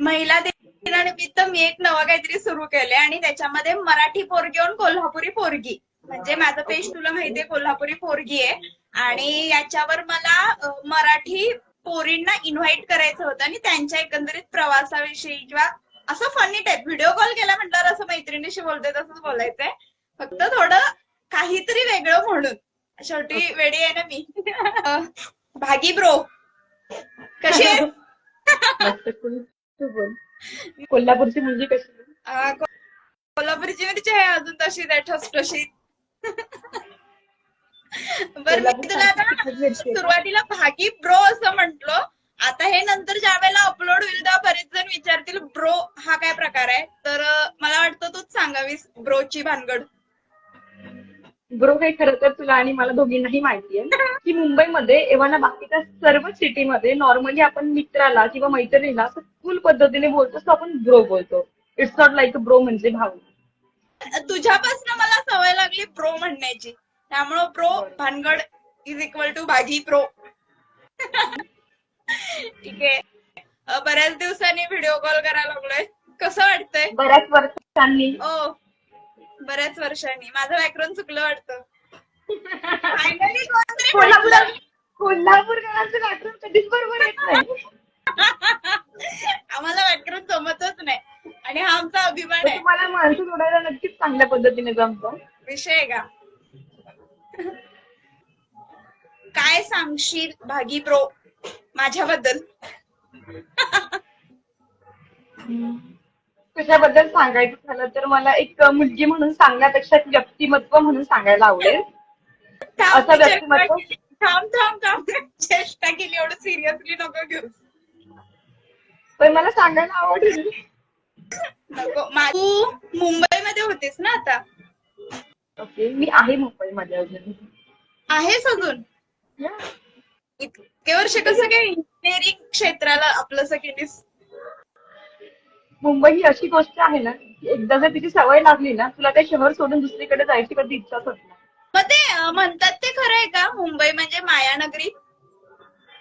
महिला दिनानिमित्त मी एक नवं काहीतरी सुरू केलंय आणि त्याच्यामध्ये मराठी पोरगी आणि कोल्हापुरी पोरगी. म्हणजे माझं पेज तुला माहितीये कोल्हापुरी पोरगी आहे. आणि याच्यावर मला मराठी पोरींना इन्व्हाइट करायचं होतं आणि त्यांच्या एकंदरीत प्रवासाविषयी किंवा असं फनी टाईप व्हिडिओ कॉल केला म्हटल्यावर असं मैत्रिणीशी बोलतोय तसंच बोलायचंय. फक्त थोडं काहीतरी वेगळं म्हणून. शेवटी वेडी आहे ना मी. भागी ब्रो. कशी आहे. तू बोल. कोल्हापूरची मुलगी कशी? कोल्हापुरीची मिरची आहे अजून तशी ठसठशीत. बरं मी तुला. सुरुवातीला भागी ब्रो असं म्हंटलो. आता हे नंतर ज्या वेळेला अपलोड होईल तेव्हा बरेच जण विचारतील ब्रो हा काय प्रकार आहे? तर मला वाटतं तूच सांगावीस ब्रोची भानगड. ब्रो हे खरं तर तुला आणि मला दोघींनाही माहिती आहे की मुंबईमध्ये एव्हा बाकीच्या सर्व सिटीमध्ये नॉर्मली आपण मित्राला किंवा मैत्रिणीला असं फुल पद्धतीने बोलतो तो आपण ब्रो बोलतो. इट्स नॉट लाईक ब्रो म्हणजे भाऊ. तुझ्यापासून मला सवय लागली ब्रो म्हणण्याची. त्यामुळं ब्रो भानगड इज इक्वल टू भागी प्रो ठीक आहे. बऱ्याच दिवसांनी व्हिडिओ कॉल करायला लागलोय. कसं वाटतंय? बऱ्याच वर्षांनी. ओ बऱ्याच वर्षांनी. माझं व्याकरण चुकलं वाटतं. फायनली कोणतरी कोल्हापूर. कोल्हापूरकरांचं व्याकरण कधीच बरोबर येत नाही. आम्हाला व्याकरण जमतच नाही. आणि हा आमचा अभिमान तर आहे. तुम्हाला माणसं जोडायला नक्कीच चांगल्या पद्धतीने जमतं. विषय आहे का? काय सांगशील भागी प्रो माझ्याबद्दल. तुझ्याबद्दल सांगायचं झालं तर मला एक मुलगी म्हणून सांगण्यापेक्षा एक व्यक्तिमत्व म्हणून सांगायला आवडेल. असं व्यक्तिमत्व? थांब थांब थांब. चेष्टा केली एवढं सिरियसली नको घेऊ. पण मला सांगायला आवडेल. नको. तू मुंबईमध्ये होतीस ना आता? ओके मी आहे मुंबईमध्ये अजून. आहेस अजून? इतके वर्ष कसं काय इंजिनिअरिंग क्षेत्राला आपलंसं केलीस मुंबई ही अशी गोष्ट आहे ना की एकदा जर तिची सवय लागली ना तुला ते शहर सोडून दुसरीकडे जायची कधी इच्छाच होत नाही. मग ते म्हणतात ते खरं आहे का? मुंबई म्हणजे मायानगरी?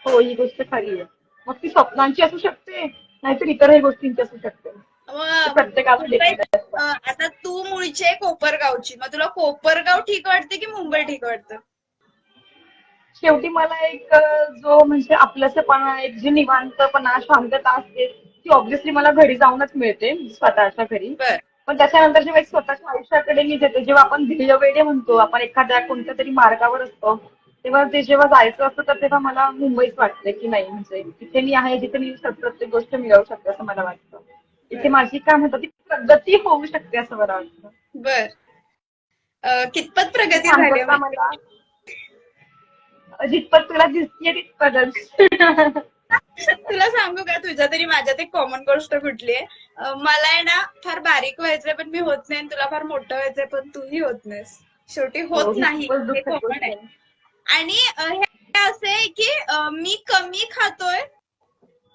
हो ही गोष्ट खरी आहे. मग ती स्वप्नांची असू शकते नाहीतर इतरही गोष्टींची असू शकते. आता तू मूळची आहे कोपरगावची. मग तुला कोपरगाव ठीक वाटते की मुंबई ठीक वाटतं? शेवटी मला एक जो म्हणजे आपलंसपणा एक जी निवांतपणा शांतता असते ती ऑब्व्हियसली मला घरी जाऊनच मिळते स्वतःच्या घरी. पण त्याच्यानंतर जेव्हा स्वतःच्या आयुष्याकडे मी जाते जेव्हा आपण ध्येयवेडे म्हणतो आपण एखाद्या कोणत्या तरी मार्गावर असतो तेव्हा ते जेव्हा जायचं असतं तर तेव्हा मला मुंबईच वाटते की नाही म्हणजे तिथे मी आहे जिथे मी प्रत्येक गोष्ट मिळवू शकते असं मला वाटतं. इथे माझी काय म्हणतात ती प्रगती होऊ शकते असं मला वाटतं. बर. कितपत प्रगती झाली शांतता मला? जितपत तुला दिसतीये तितपतच. तुला सांगू का? तुझ्या तरी माझ्यात एक कॉमन गोष्ट कुठली आहे. मला आहे ना फार बारीक व्हायचंय पण मी होत नाही तुला फार मोठं व्हायचंय पण तूही होत नाहीस. शेवटी होत ही नाही. हे कॉमन आहे. आणि हे असं आहे की मी कमी खातोय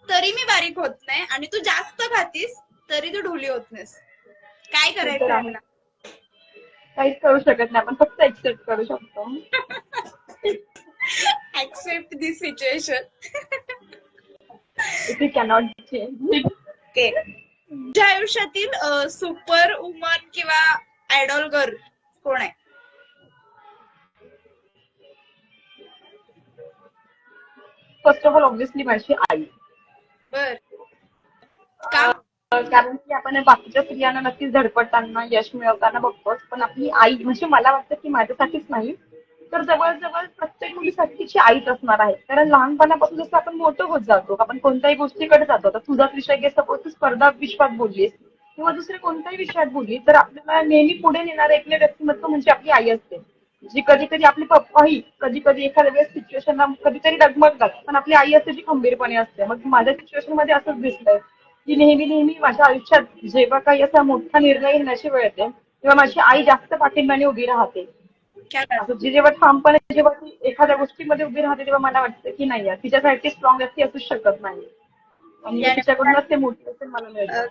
तरी मी बारीक होत नाही. आणि तू जास्त खातीस तरी तू ढोली होत नाहीस. काय करायचं काहीच करू शकत नाही. आपण फक्त एक्सेप्ट करू शकतो. Accept this situation if you cannot change okay तुझ्या आयुष्यातील सुपर वुमन किंवा आयडॉल गर्ल कोण आहे? फर्स्ट ऑफ ऑल ऑब्व्हियसली माझी आई. बर. कारण की आपण बाकीच्या स्त्रियांना नक्कीच धडपडताना यश मिळवताना बघतोच पण आपली आई म्हणजे मला वाटतं की माझ्यासाठीच नाही तर जवळजवळ प्रत्येक मुलीसाठी तिची आईच असणार आहे. कारण लहानपणापासून जसं आपण मोठं होत जातो आपण कोणत्याही गोष्टीकडे जातो आता तुझाच विषय घे सपोज तू स्पर्धा विश्वात बोललीस किंवा दुसऱ्या कोणत्याही विषयात बोलली तर आपल्याला नेहमी पुढे नेणारं एकले व्यक्तिमत्व म्हणजे आपली आई असते. जी कधी कधी आपली पप्पाही कधी कधी एखाद्या वेळेस सिच्युएशनला कधीतरी डगमगतात पण आपली आई असते जी खंबीरपणे असते. मग माझ्या सिच्युएशनमध्ये असंच दिसतंय की नेहमी नेहमी माझ्या आयुष्यात जेव्हा काही असा मोठा निर्णय घेण्याची वेळ येते तेव्हा माझी आई जास्त पाठिंब्याने उभी राहते. जी जेव्हा ठामपणे जेव्हा ती एखाद्या गोष्टीमध्ये उभी राहते तेव्हा मला वाटतं की नाही यार, तिच्यासाठी स्ट्रॉंग व्यक्ती असूच शकत नाही. आणि तिच्याकडूनच ते मोटिवेशन मला मिळतं अं,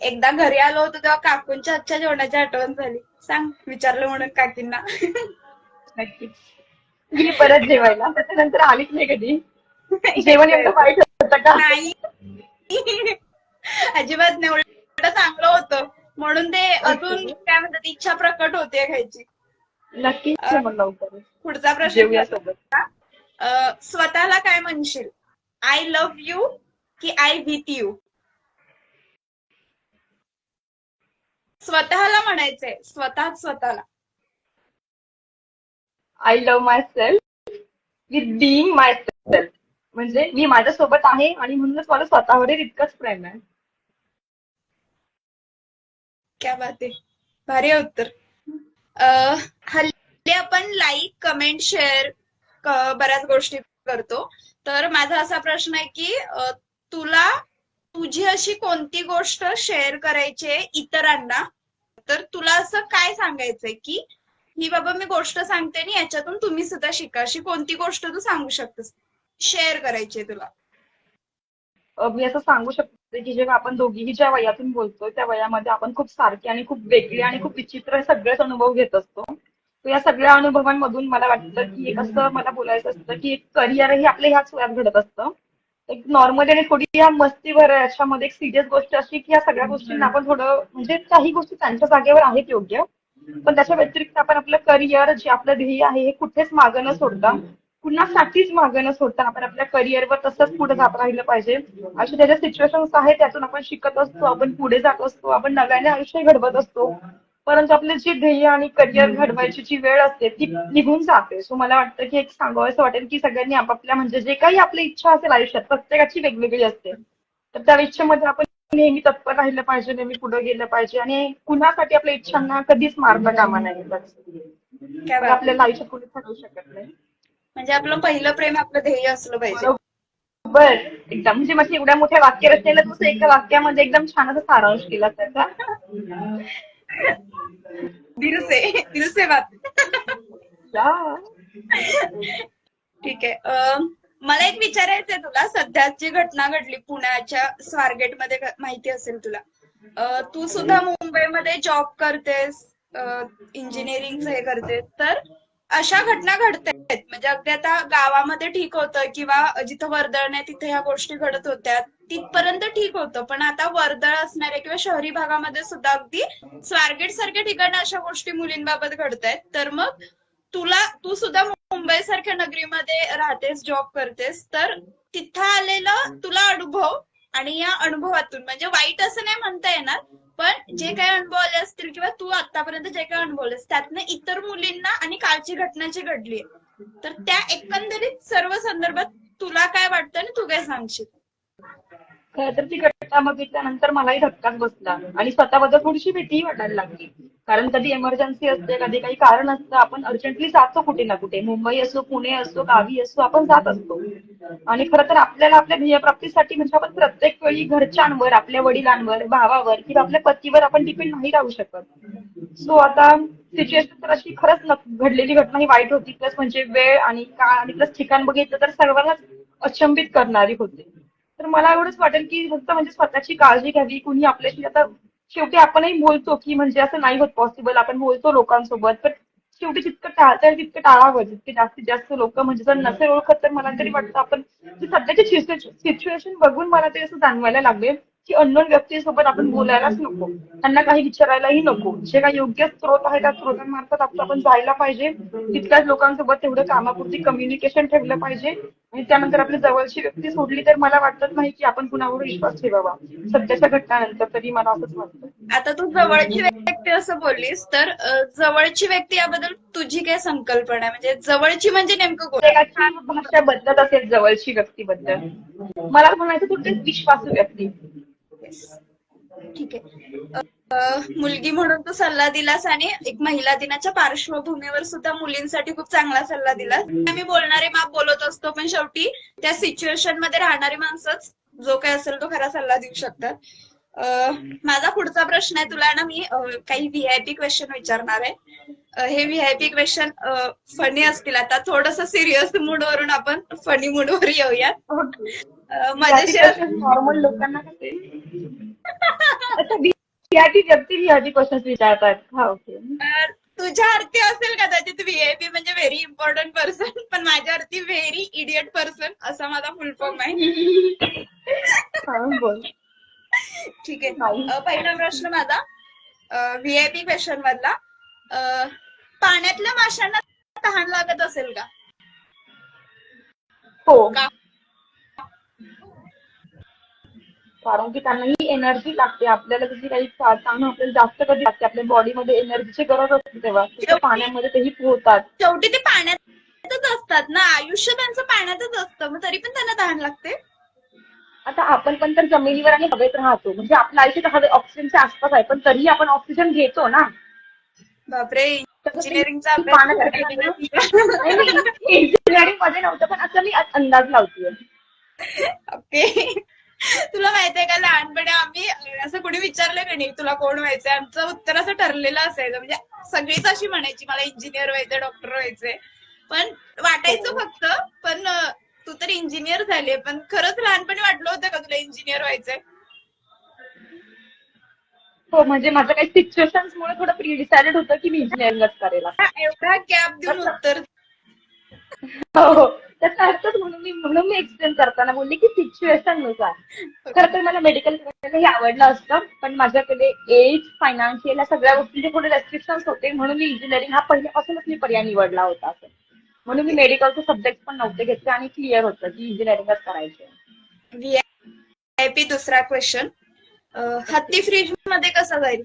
एकदा घरी आलो होतो तेव्हा काकूंच्या हातच्या जेवणाची आठवण झाली. सांग विचारलं म्हणून काकींना. नक्कीच. गेली परत जेवायला. त्याच्यानंतर आलीच नाही कधी. जेवण एवढं वाईट होतं का? नाही. अजिबात नाही उलट चांगलं होतं. म्हणून ते अजून काय म्हणतात इच्छा प्रकट होते खायची. नक्कीच मग लवकर. पुढचा प्रश्न सोबत. स्वतःला काय म्हणशील? आय लव्ह यू की आय विथ यू स्वतःला म्हणायचंय. स्वतः स्वतःला. I love myself with being myself म्हणजे मी माझ्यासोबत आहे आणि म्हणूनच मला स्वतःवरील इतकंच प्रेम आहे. क्या बात आहे. भारी उत्तर. हल्ली आपण लाईक कमेंट शेअर बऱ्याच गोष्टी करतो. तर माझा असा प्रश्न आहे की तुला तुझी अशी कोणती गोष्ट शेअर करायची आहे इतरांना? तर तुला असं काय सांगायचंय की ही बाबा मी गोष्ट सांगते आणि याच्यातून तुम्ही सुद्धा शिका. अशी कोणती गोष्ट तू सांगू शकतेस? शेअर करायची आहे तुला. मी असं सांगू शकते की जेव्हा आपण दोघीही ज्या वयातून बोलतो त्या वयामध्ये आपण खूप सारखे आणि खूप वेगळे आणि खूप विचित्र सगळेच अनुभव घेत असतो. या सगळ्या अनुभवांमधून मला वाटतं की एक असं मला बोलायचं असतं की एक करिअरही आपल्या ह्याच वयात घडत असतं. एक नॉर्मली आणि थोडी या मस्तीभर याच्यामध्ये एक सिरियस गोष्ट अशी की या सगळ्या गोष्टींना आपण थोडं म्हणजे काही गोष्टी त्यांच्या जागेवर आहेत योग्य. पण त्याच्या व्यतिरिक्त आपण आपलं करिअर जे आपलं ध्येय आहे हे कुठेच मागं न सोडता कुणासाठीच मागं न सोडता आपण आपल्या करिअरवर तसंच पुढे जात राहिलं पाहिजे. अशा त्याच्या सिच्युएशन्स आहेत त्यातून आपण शिकत असतो आपण पुढे जात असतो आपण नव्याने आयुष्य घडवत असतो. परंतु आपले जे ध्येय आणि करिअर घडवायची जी वेळ असते ती निघून जाते. सो मला वाटतं की एक सांगावं वाटेल की सगळ्यांनी आपापल्या म्हणजे जे काही आपली इच्छा असेल आयुष्यात प्रत्येकाची वेगवेगळी असते. तर त्या इच्छेमध्ये आपण नेहमी तत्पर राहिलं पाहिजे नेहमी पुढे गेलं पाहिजे आणि कुणासाठी आपल्या इच्छांना कधीच मारता कामा नाही. आपल्याला आयुष्यात कोणी ठरवू शकत नाही. म्हणजे आपलं पहिलं प्रेम आपलं ध्येय असलं पाहिजे. बरोबर. एकदम. म्हणजे माझ्या एवढ्या मोठ्या वाक्य रचनेला तू एका वाक्यामध्ये एकदम छान असा सारांश केला त्याचा. दिल से दिल से बात. ठीक आहे. अं, मला एक विचारायचं आहे तुला. सध्याची घटना घडली पुण्याच्या स्वारगेटमध्ये ग- माहिती असेल तुला. तू सुद्धा मुंबईमध्ये जॉब करतेस इंजिनिअरिंगचं हे करतेस तर? अशा घटना घडतायत. म्हणजे अगदी आता गावामध्ये ठीक होतं किंवा जिथं वर्दळ नाही तिथे ह्या गोष्टी घडत होत्या तिथपर्यंत ठीक होतं. पण आता वर्दळ असणाऱ्या किंवा शहरी भागामध्ये सुद्धा अगदी स्वारगेट सारख्या ठिकाणी अशा गोष्टी मुलींबाबत घडतायत. तर मग तुला तू सुद्धा मुंबई सारख्या नगरीमध्ये राहतेस जॉब करतेस तर तिथं आलेला तुला अनुभव आणि या अनुभवातून म्हणजे वाईट असं नाही म्हणता येणार पण जे काही अनुभव आले असतील किंवा तू आतापर्यंत जे काही अनुभवलेस त्यातनं इतर मुलींना आणि कालची घटना जी घडली तर त्या एकंदरीत सर्व संदर्भात तुला काय वाटतं आणि तू काय सांगशील? खरं तर ती घटना बघितल्यानंतर मलाही धक्काच बसला. आणि स्वतःबद्दल थोडीशी भीतीही वाटायला लागली. कारण कधी इमर्जन्सी असते कधी काही कारण असतं आपण अर्जंटली जातो कुठे ना कुठे. मुंबई असो पुणे असो गावी असो आपण जात असतो. आणि खरं तर आपल्याला आपल्या ध्येयप्राप्तीसाठी म्हणजे आपण प्रत्येक वेळी घरच्यांवर आपल्या वडिलांवर भावावर किंवा आपल्या पतीवर आपण डिपेंड नाही राहू शकत. सो आता सिच्युएशन तर अशी खरंच घडलेली घटना ही वाईट होती. प्लस म्हणजे वेळ आणि काळ आणि प्लस ठिकाण बघितलं तर सर्वांनाच अचंबित करणारी होती. तर मला एवढंच वाटेल की फक्त म्हणजे स्वतःची काळजी घ्यावी. कुणी आपल्याशी आता शेवटी आपणही बोलतो की म्हणजे असं नाही होत पॉसिबल आपण बोलतो लोकांसोबत पण शेवटी जितकं टाळता येईल तितकं टाळावं जितके जास्तीत जास्त लोक म्हणजे जर नसेल ओळखत तर मला तरी वाटतं आपण जी सध्याची सिच्युएशन बघून मला ते असं जाणवायला लागले. की अननोन व्यक्तीसोबत आपण बोलायलाच नको. त्यांना काही विचारायलाही नको. जे काही योग्य स्रोत आहे त्या स्रोतांमार्फत आपण आपण जायला पाहिजे. तितक्याच लोकांसोबत तेवढं कामापुरती कम्युनिकेशन ठेवलं पाहिजे. आणि त्यानंतर आपली जवळची व्यक्ती सोडली तर मला वाटत नाही की आपण कुणावर विश्वास ठेवावा. सध्याच्या घटनानंतर तरी मला असंच वाटतं. आता तू जवळची व्यक्ती असं बोललीस तर जवळची व्यक्ती याबद्दल तुझी काय संकल्पना आहे? म्हणजे जवळची म्हणजे नेमकं भाषा बदलत असेल जवळची व्यक्तीबद्दल. मला म्हणायचं तुमचे विश्वासू व्यक्ती. ठीक आहे. मुलगी म्हणून तू सल्ला दिलास आणि एक महिला दिनाच्या पार्श्वभूमीवर सुद्धा मुलींसाठी खूप चांगला सल्ला दिलास. आम्ही बोलणारे माप बोलत असतो पण शेवटी त्या सिच्युएशनमध्ये राहणारी माणसंच जो काही असेल तो खरा सल्ला देऊ शकतात. माझा पुढचा प्रश्न आहे तुला ना मी काही व्हीआयपी क्वेश्चन विचारणार आहे. हे व्हीआयपी क्वेश्चन फनी असतील आता. थोडस सिरियस मूड वरून आपण फनी मूड वर येऊयात. नॉर्मल लोकांना कसे अच्छा व्हीआयपी व्यक्ती व्हीआयपी क्वेश्चन विचारतात. हा ओके. तुझ्या अर्थी असेल कदाचित व्हीआयपी म्हणजे व्हेरी इम्पॉर्टंट पर्सन पण माझ्या अर्थी व्हेरी इडियट पर्सन असा माझा फुल फॉर्म आहे. बोल. ठीक आहे. पहिला प्रश्न माझा. व्हीआयपी क्वेश्चन मधला. पाण्यातल्या माशांना तहान लागत असेल का? हो. कारण की त्यांना ही एनर्जी लागते. आपल्याला जशी काही ताण आपल्याला जास्त कधी लागते आपल्या बॉडीमध्ये एनर्जीची गरज असते तेव्हा. पाण्यामध्ये तेही पोहतात शेवटी ते पाण्यातच असतात ना. आयुष्य त्यांचं पाण्यातच असतं. मग तरी पण त्यांना तहान लागते? आता आपण पण तर जमिनीवर आणि हवेत राहतो. म्हणजे आपलं आयुष्य तर हवे ऑक्सिजनच्या आसपास आहे. पण तरीही आपण ऑक्सिजन घेतो ना. बापरे. इंजिनिअरिंग मध्ये नव्हतं पण असं मी अंदाज लावतीये. ओके. तुला माहितीये का लहानपणी आम्ही असं कोणी विचारलं का नाही तुला कोण व्हायचंय? आमचं उत्तर असं ठरलेलं असायचं. म्हणजे सगळीच अशी म्हणायची मला इंजिनियर व्हायचंय डॉक्टर व्हायचंय. पण वाटायचं हो. फक्त पण तू तर इंजिनियर झाले पण खरंच लहानपणी वाटलं होतं का तुला इंजिनियर व्हायचंय? हो म्हणजे माझं काही सिच्युएशन मुळे थोडं प्री डिसाइडेड होतं की मी इंजिनिअरिंगच करेल एवढा गॅप देऊन उत्तर हो. हो त्याचा अर्थच म्हणून मी म्हणून मी एक्सप्लेन करताना बोलली की सिच्युएशननुसार. खरं तर मला मेडिकल करायलाही आवडलं असतं पण माझ्याकडे एज फायनान्शियल या सगळ्या गोष्टींचे पुढे रेस्ट्रिक्शन्स होते म्हणून मी इंजिनिअरिंग हा पहिल्यापासूनच मी पर्याय निवडला होता असं. म्हणून मी मेडिकलचे सब्जेक्ट पण नव्हते घेतले आणि क्लिअर होतं की इंजिनिअरिंगच करायचे दुसरा क्वेश्चन हत्ती फ्रीजमध्ये कसं जाईल?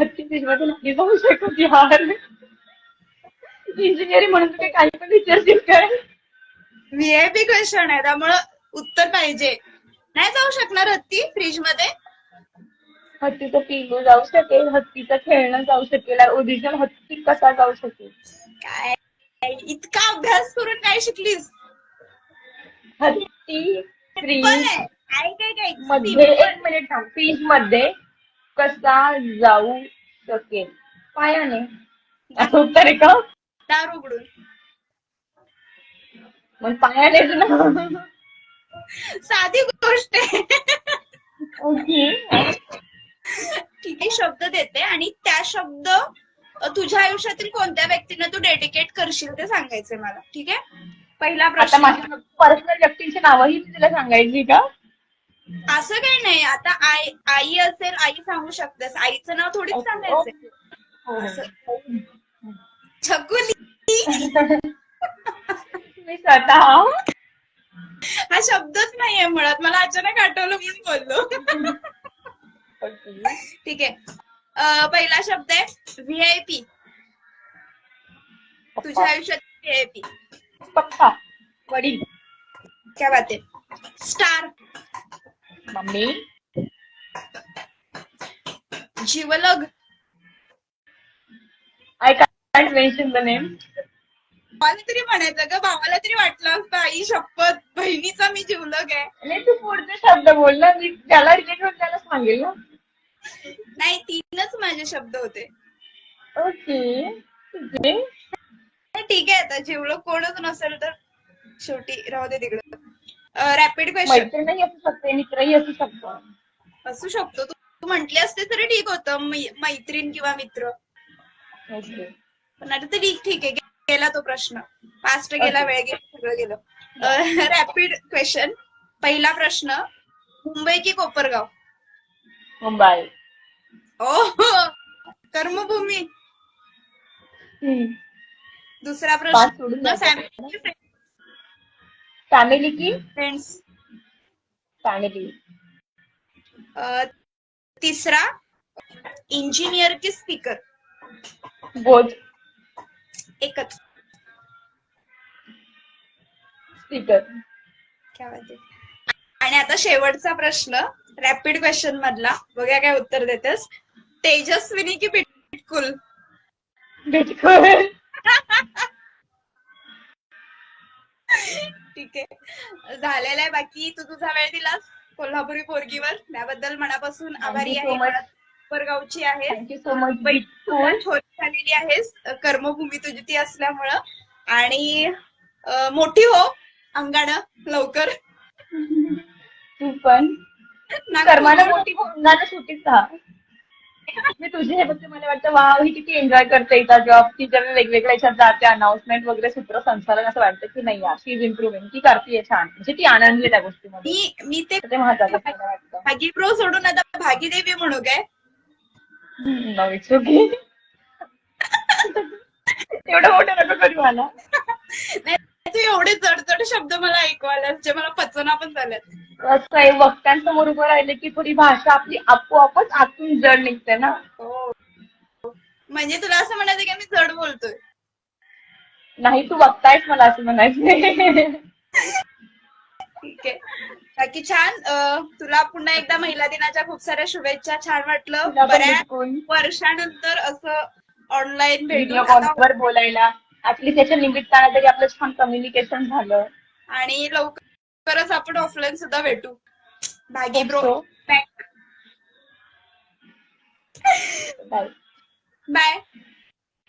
हत्ती फ्रीजमध्ये नाही जाऊ शकत यार इंजिनिअरिंग म्हणून तुम्ही काही पण विचारशील काय? व्हीआयपी क्वेश्चन आहे त्यामुळं उत्तर पाहिजे. नाही जाऊ शकणार हत्ती फ्रीजमध्ये हत्तीचं पिलू जाऊ शकेल हत्तीचं खेळणं जाऊ शकेल ओरिजिनल हत्ती कसा जाऊ शकेल? काय? इतका अभ्यास करून काय शिकलीस? हत्ती फ्रीज ऐक ऐक ऐकमध्ये एक मिनिट थांब. फ्रीजमध्ये कसा जाऊ शकेल पायाने. उत्तर आहे का? दार उघडून. मग पायानेच ना. साधी गोष्ट आहे. ओके. ठीक आहे शब्द देते आणि त्या शब्द अ, तुझ्या आयुष्यातील कोणत्या व्यक्तींना तू डेडिकेट करशील ते सांगायचंय मला. ठीक आहे? पहिला आता प्रश्न. माझ्या पर्सनल व्यक्तींची नावंही मी तुला सांगायची का? असं काही नाही. आता आई आई असेल आई सांगू शकतेस. आईचं नाव थोडीच सांगायचंय. हो. छकुली. मी स्वतः. हा शब्दच नाहीये मुळात. मला अचानक आठवलं म्हणून बोललो. ठीक आहे. पहिला शब्द आहे व्हीआयपी तुझ्या आयुष्यात व्हीआयपी पप्पा वडील. काय बात आहे. स्टार मम्मी जीवलग I can't mention the name मला तरी म्हणायचं ग भावाला तरी वाटलं असतं आई शपथ बहिणीचा मी जीवलग आहे. नाही तू पुढचे शब्द बोल ना मी त्याला रिलेट होत त्याला सांगेल ना. नाही तीनच माझे शब्द होते. ओके. ठीक आहे आता जीवलग कोणच नसेल तर शेवटी राहू दे तिकडं. रॅपिड क्वेश्चन मैत्रीणही असू शकते मित्रही असू शकतो असू शकतो. तू तू म्हंटली असते तरी ठीक होतं. मै- मैत्रीण किंवा मित्र. ओके. पण आता तरी ठीक आहे. गेला तो प्रश्न. फास्ट गेला Okay. वेळ गेला सगळं गेलं. रॅपिड क्वेश्चन पहिला प्रश्न. मुंबई की कोपरगाव? मुंबई. ओ कर्मभूमी. दुसरा पाच सोडून प्रश्न. फॅमिली की? फ्रेंड्स फॅमिली तिसरा इंजिनियर की स्पीकर बोथ एकच. स्पीकर. आणि आता शेवटचा प्रश्न रॅपिड क्वेश्चन मधला. बघूया काय उत्तर देतेस. तेजस्विनी की बिटकुल? बिटकॉइन ठीक आहे झालेला आहे बाकी. तू तुझा वेळ दिलास कोल्हापुरी पोरगीवर. त्याबद्दल मनापासून आभारी आहे. कोपरगावची आहे. छोटी झालेली आहेस कर्मभूमी तुझी ती असल्यामुळं. आणि मोठी हो अंगानं लवकर. तू पण. कर्माला मोठी सुटीच मी तुझे हे बघते मला वाटतं वा ही किती एन्जॉय करते हिचा जॉब ती जेव्हा वेगवेगळ्या ह्याच्यात जाते अनाउन्समेंट वगैरे सूत्र संसारण असं वाटतं की नाही यार शी इज इम्प्रुव्हिंग ती करते छान. म्हणजे ती आनंदी आहे त्या गोष्टीमध्ये. मी मी ते ते महत्वाचं आहे मला वाटतं. भागी प्रो सोडून आता भागीदेवी म्हणू काय. एवढं मोठं नको करू मला. नाही तू एवढे जड जड शब्द मला ऐकू आले जे मला पचना पण झाल्यात. कसं आहे वक्त्यांसमोर उभं राहिले की थोडी भाषा आपली आपोआपच आतून जड निघते ना. हो. म्हणजे तुला असं म्हणायचं की मी जड बोलतोय? नाही तू बघतायस मला असं म्हणायचं ठीक आहे. बाकी छान अं, तुला पुन्हा एकदा महिला दिनाच्या खूप साऱ्या शुभेच्छा. छान वाटलं. बऱ्याच वर्षानंतर असं ऑनलाईन व्हिडिओ भेटून कॉलवर बोलायला. ऍटलीस्ट त्याच्या निमित्तानं तरी आपलं छान कम्युनिकेशन झालं. आणि लवकरच आपण ऑफलाईन सुद्धा भेटू. भागी ब्रो बाय बाय